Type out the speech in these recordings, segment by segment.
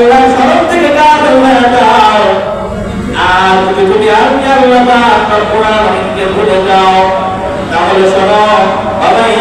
আল্লাহ সরব থেকে কাজ হয়ে যাও আর যদি তুমি আমি আল্লাহ বা আপনার কোরআন আমিনকে ভুলে যাও, তাহলে শোনো অবাই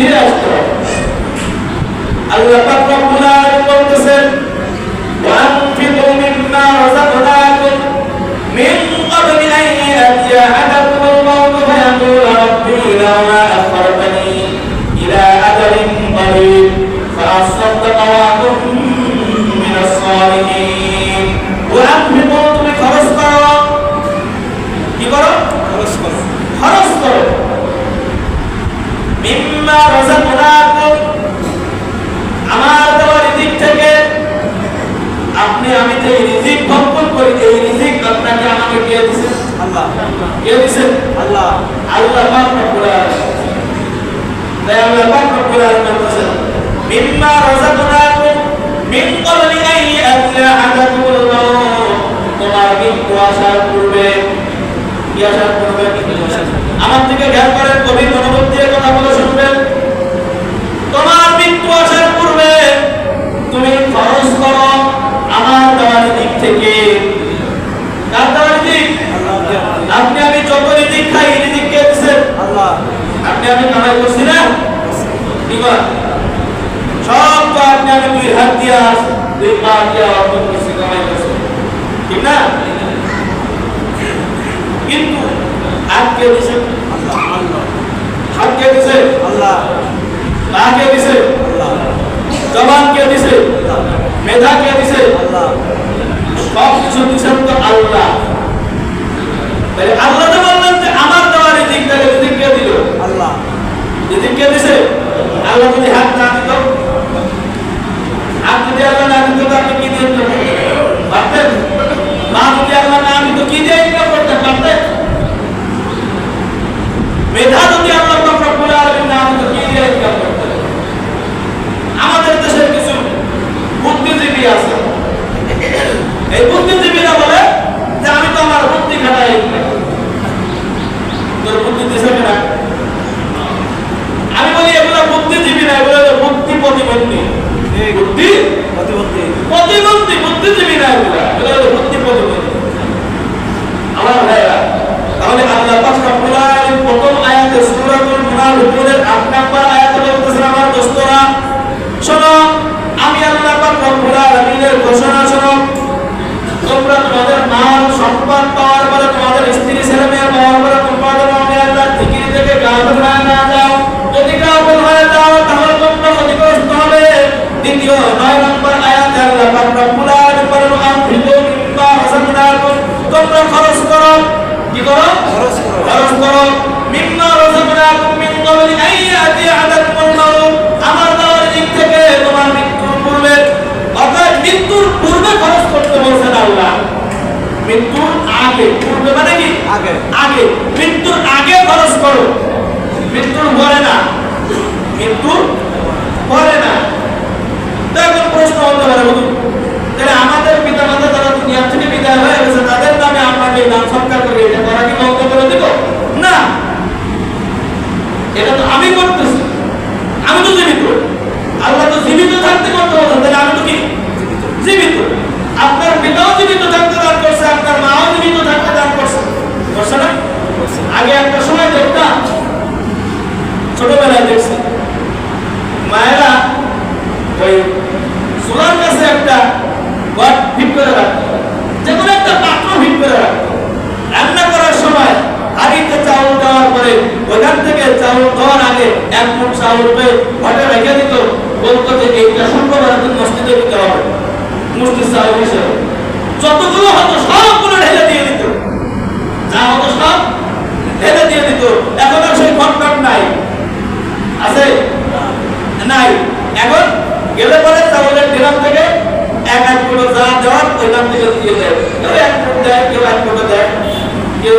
Mira esto. আমাকে কে দিছেন আল্লাহ। কে দিছেন আল্লাহ। আল্লাহ পাক রব্বুল আলামিন। তাই আল্লাহ পাক রব্বুল আলামিন বলেছেন মিম্মা রাযাকনাকুম মিন ক্বাবলি আন ইয়াতিআকুমুল মাউত তোমার কি আসার পূর্বে, কি আসার পূর্বে? আমার থেকে জ্ঞান করেন কবি মনোবত্তির কথা বলে শুনবেন। তোমার মৃত্যু আসার পূর্বে তুমি খরচ করো আমার দেওয়ার দিক থেকে। আপনি আমি করছি না? সব তো আপনি আমি দুই হাত দিয়া দুই পা দিয়া অর্জন করছি করছি। ঠিক না? কিন্তু আজকে দিছে? হাতকে দিছে? আল্লাহ দিছে? আল্লাহ জবানকে দিছে? দিছে? সব কিছু দিছেন তো আল্লাহ। আল্লাহ রিজিক কে দিছে, আল্লাহ যদি হাত না দিত আর যদি আল্লাহ না দিত আপনি কি দিতেন? আমরা তোমরা আমি মানে আল্লাহ জিকির থেকে গাফিল না না যাও। যদি গাফিল হয়ে যাও তাহলে তোমরা ক্ষতিগ্রস্ত হবে। দ্বিতীয়, নয় নম্বর আয়াত আল্লাহ পাক রব্বুল আলামিন বলেন আনফিকু মিম্মা রাযাকনাকুম তোমরা খরচ করো। কি করো? খরচ করো। খরচ করো।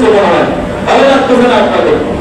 সবচেয়ে বড় হয়। ভালো লাগতেছে না আপনাদের।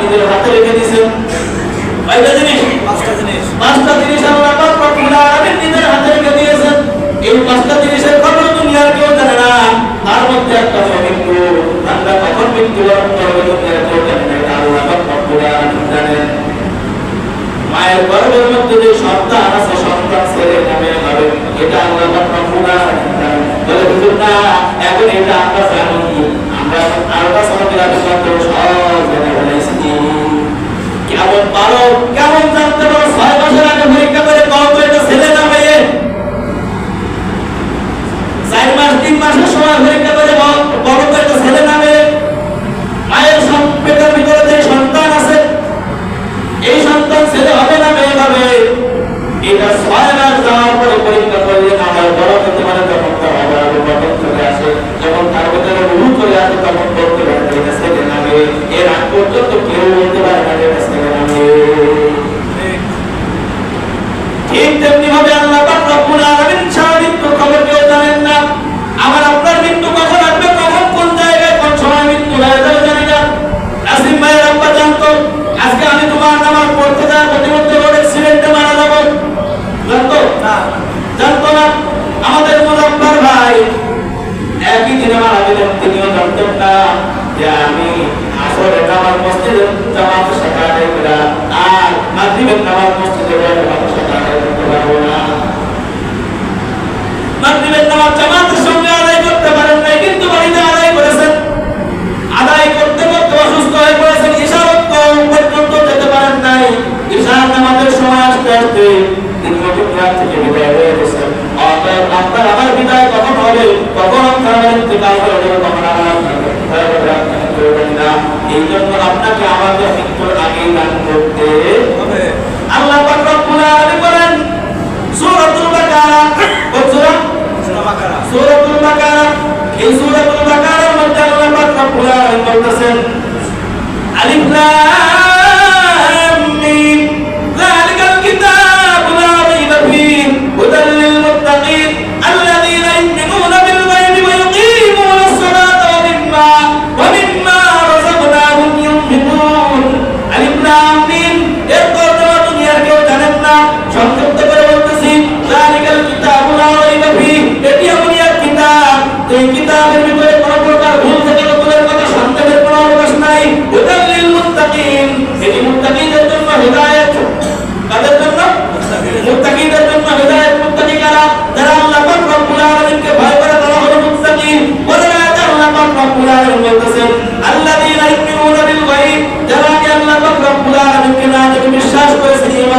নিজের হাতে রেখে দিয়েছেন কয়টা জিনিস? পাঁচটা জিনিস। পাঁচটা জিনিস আল্লাহ পাক রব্বুল আলামিন নিজের হাতে রেখে দিয়েছেন। এই পাঁচটা জিনিসের খবর দুনিয়ার কেউ জানে না। তার মধ্যে একটা হলো মৃত্যু। আমরা কখন মৃত্যুবরণ করব দুনিয়ার কেউ জানে না। আল্লাহ পাক রব্বুল আলামিন জানেন। মায়ের গর্ভের মধ্যে যে সন্তান আছে সন্তান ছেলে নামে হবে এটা আল্লাহ পাক রব্বুল আলামিন জানেন। বলে হুজুর না এখন এটা আমরা জানি কেমন পারো কেমন জানতে পারো ছয় বছর আগে পরীক্ষা করে কম এটা ছেলে না মেয়ে চার মাস, তিন মাসের সময় পরীক্ষা মসজিদে সাথে আদায় করা আর মাগরিবের নামাজ মসজিদে সাথে আদায় করতে পারব না মাগরিবের নামাজ জামাতের সঙ্গে আদায় করতে পারেন নাই, কিন্তু বাড়িতে আদায় করেছেন। আদায় করতে করতে অসুস্থ হয়ে পড়েছেন, ইশারত পর্যন্ত যেতে পারেন নাই। ইশার নামাজের সময় আসতে আসতে থেকে বিদায় হয়ে আপনার আমার বিদায় কখন হবে? কখন আপনার ইন্তেকাল আমার আপনাকে বিদায় করে আপনাকে করবেন না এই জন্য আপনাকে আমাকে মৃত্যুর আগেই দান করতে হবে। আল্লাহ রব্বুল আলামিন বলেন সূরাতুল বাকারা। কোন সূরা? সূরা সূরাতুল বাকারা। এই সূরাতুল বাকারার মধ্যে আল্লাহ রব্বুল আলামিন বলতেছেন আলিফ লাম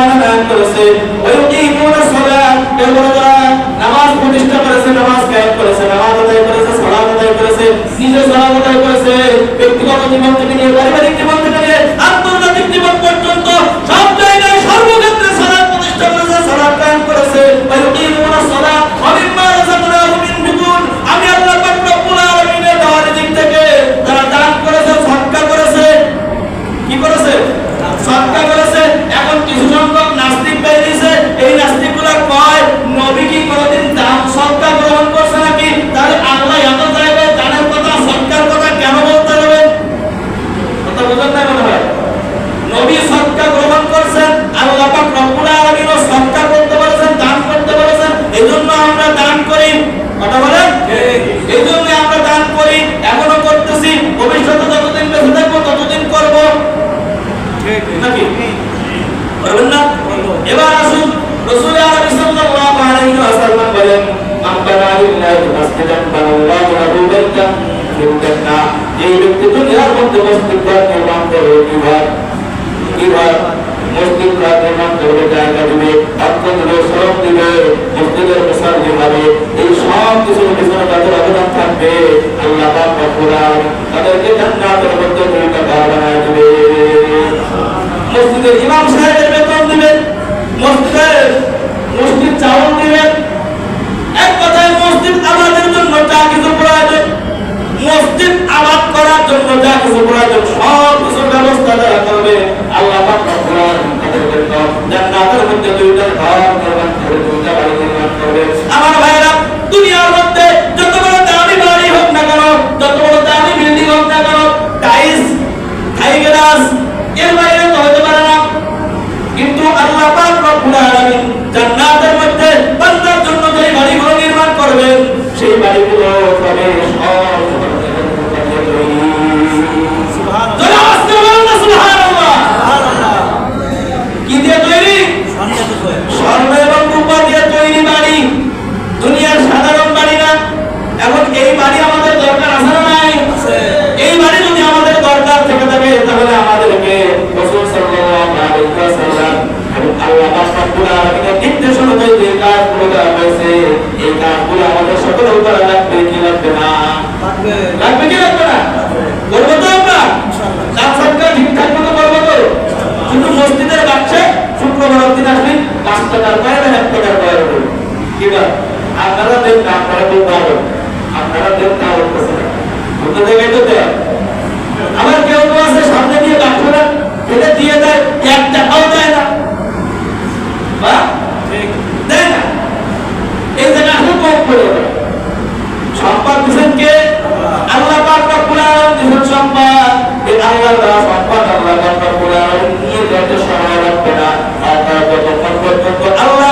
আল্লাহ দান করেছেন ওয়ায়ুকিমুন সালাত এবং যারা নামাজ প্রতিষ্ঠা করেছে নামাজ কায়েম করেছে নামাজ আদায় করেছে সালাত আদায় করেছে নিজে সালাত আদায় করেছে ব্যক্তিগত জীবন থেকে নিয়ে পারিবারিক न्यूनतम न्यूनतना ये व्यक्ति दुनिया बंदोबस्त का निर्माण करो विभाग विभाग মুসলিম রাজনীতি করবে জায়গা দিবে অর্থ দিবে শ্রম দিবে মুসলিমের প্রসার যেভাবে এই সব কিছুর পিছনে তাদের অবদান থাকবে আল্লাহ বাকুরান তাদেরকে জান্নাতের মধ্যে ভূমিকা বানায় দিবে মসজিদের ইমাম সাহেব আমার ভাইরা দুনিয়ার মধ্যে যত বড় দামি বাড়ি হোক না কেন যত বড় দামি বিল্ডিং হোক না কেন টাইলস টাইগারাস এর বাইরে তো হতে পারে না কিন্তু আল্লাহ পাক রব্বুল আলামিন জান্নাতের মধ্যে বান্দার জন্য যে বাড়িগুলো নির্মাণ করবেন সেই বাড়িগুলো তবে সব সুবহান জোরে আওয়াজ করে বলুন না সুবহানাল্লাহ। আল্লাহ কি দিয়ে তৈরি সন্দেহ করে স্বর্ণ এবং রূপা দিয়ে তৈরি বাড়ি দুনিয়ার সাধারণ বাড়ি না এখন এই বাড়ি আমাদের দরকার আছে না নাই আছে এই বাড়ি যদি আমাদের দরকার থেকে থাকে তাহলে আমাদেরকে রাসূল সাল্লাল্লাহু আলাইহি ওয়াসাল্লাম এবং আল্লাহ পাক রব্বুল আলামিনের নির্দেশ অনুযায়ী যে কাজগুলো দেওয়া হয়েছে এই কাজগুলো আমাদের সকলের করা লাগবে কি লাগবে না থাকবে লাগবে কি লাগবে না করব তো আমরা দান সরকার ঠিকঠাক মতো করব তো শুধু মসজিদের বাচ্চা শুক্রবার দিন আসবেন পাঁচ টাকার কয়েন আর এক টাকার কয়েন কি বল আপনারা দেন না, আপনারা দেন না। আপনারা দেন না বলতেছে না তো আছে, সামনে দিয়ে বাচ্চারা ফেলে দিয়ে দেয়, এক টাকাও দেয় না। বা? এই জায়গা আসলে কম করে সম্পদ দিচ্ছেন কে? আল্লাহ পাক রব্বুল দিচ্ছেন সম্পদ। এই আল্লাহ দেওয়া সম্পদ আল্লাহ পাক রব্বুল নিয়ে যেতে সময় লাগবে না আপনার যতক্ষণ পর্যন্ত আল্লাহ